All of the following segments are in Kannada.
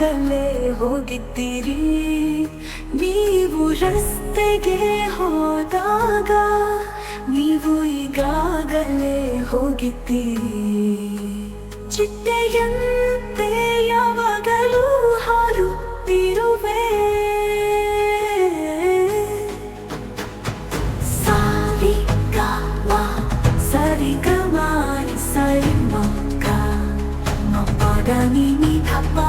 ಈಗಾಗಲೇ ಹೋಗಿದ್ದೀರಿ ನೀವು ರಸ್ತೆಗೆ ಹೋದಾಗ ನೀವು ಈಗಾಗಲೇ ಹೋಗಿದ್ದೀರಿ ಚಿಟ್ಟೆಯಂತೆ ಯಾವಾಗಲೂ ಹಾರುತ್ತಿರುವೆ ಸಾರಿ ಗಾಮ ಸರಿ ಗಮಾರಿ ಸರಿ ಮಕ್ಕ ಮಪ್ಪಗ ನೀ ಥಪ್ಪ ಮಾರಿಸ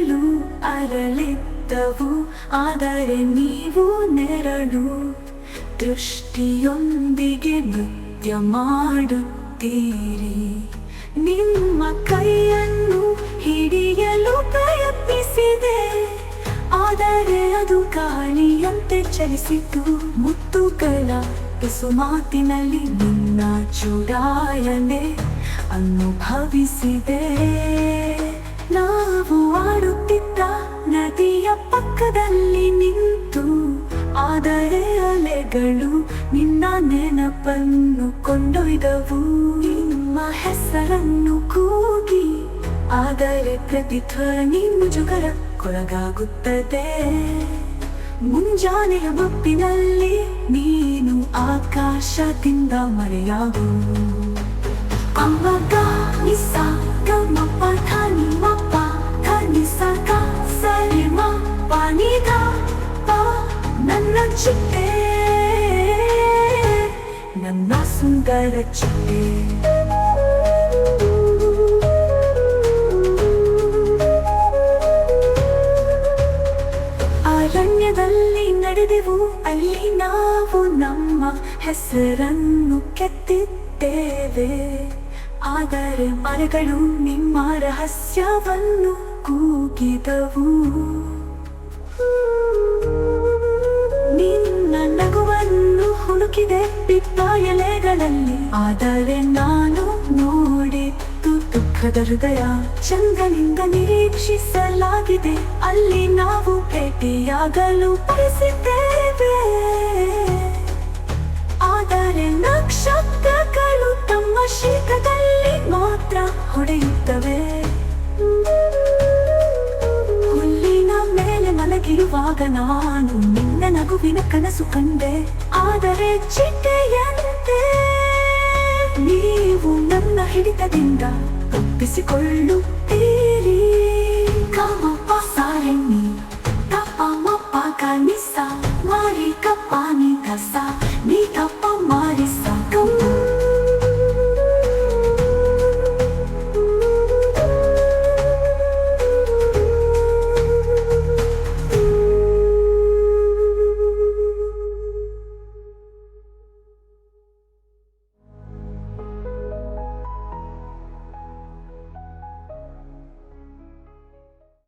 ಹೂವುಗಳು ಅರಳಿದ್ದವು, ಆದರೆ ನೀವು ನೆರಳು. ದೃಷ್ಟಿಯೊಂದಿಗೆ ನೃತ್ಯ ಮಾಡುತ್ತೀರಿ. ನಿಮ್ಮ ಕೈಯನ್ನು ಹಿಡಿಯಲು ಪ್ರಯತ್ನಿಸಿದೆ, ಆದರೆ ಅದು ಗಾಳಿಯಂತೆ ಚಲಿಸಿತು. ಮುತ್ತುಗಳ ಮಾತಿನಲ್ಲಿ ನಿನ್ನ ಚುಡಾಯನೆ ಅನುಭವಿಸಿದೆ. ನಾವು ಆಡುತ್ತಿದ್ದ ನದಿಯ ಪಕ್ಕದಲ್ಲಿ ನಿಂತು ಆದರೆ ಅಲೆಗಳು ನಿನ್ನ ನೆನಪನ್ನು ಕೊಂಡೊಯ್ದವು. ನಿಮ್ಮ ಹೆಸರನ್ನು ಕೂಗಿ ಆದರೆ ಪ್ರತಿಧ್ವನಿ ಮುಜುಗರಕ್ಕೊಳಗಾಗುತ್ತದೆ. ಮುಂಜಾನೆಯ ಮಪ್ಪಿನಲ್ಲಿ ನೀನು ಆಕಾಶದಿಂದ ಮರೆಯಾಗು. ಅಮ್ಮಗ ನಿಸ್ಸ ಗಮ್ಮಪ್ಪ ಧನಿ ಮಪ್ಪ ಧನಿ ಸಗ ಸರಿ ಮಪ್ಪ ನಿಧ ಪ ನನ್ನ ಚಿಟ್ಟೆ ನನ್ನ ಸುಂದರ ಚಿಟ್ಟೆ ಅರಣ್ಯದಲ್ಲಿ ನಡೆದೆವು, ಅಲ್ಲಿ ನಾವು ನಮ್ಮ ಹೆಸರನ್ನು ಕೆತ್ತಿದ್ದೇವೆ. ಆದರೆ ಮರಗಳು ನಿಮ್ಮ ರಹಸ್ಯವನ್ನು ಕೂಗಿದವು. ನಿನ್ನ ನಗುವನ್ನು ಹುಡುಕಿದೆ ಬಿಟ್ಟ ಎಲೆಗಳಲ್ಲಿ. ಆದರೆ ನಾನು ನೋಡಿದ್ದು ದುಃಖದ ಹೃದಯ ಚಂದನಿಂದ ನಿರೀಕ್ಷಿಸಲಾಗಿದೆ. ಅಲ್ಲಿ ನಾವು ಭೇಟಿಯಾಗಲು ಬಯಸಿದ್ದೇವೆ. ಆದರೆ ನಕ್ಷತ್ರಗಳು ತಮ್ಮ ಶೀತದಲ್ಲಿ ಮಾತ್ರ ಹೊಡೆಯುತ್ತವೆ. ಮಲಗಿರುವಾಗ ನಾನು ನಿನ್ನ ನಗುವಿನ ಕನಸು ಕಂಡೆ. ಆದರೆ ಚಿಟ್ಟೆಯಂತೆ ನೀವು ನನ್ನ ಹಿಡಿತದಿಂದ ತಪ್ಪಿಸಿಕೊಳ್ಳುತ್ತೀರಿ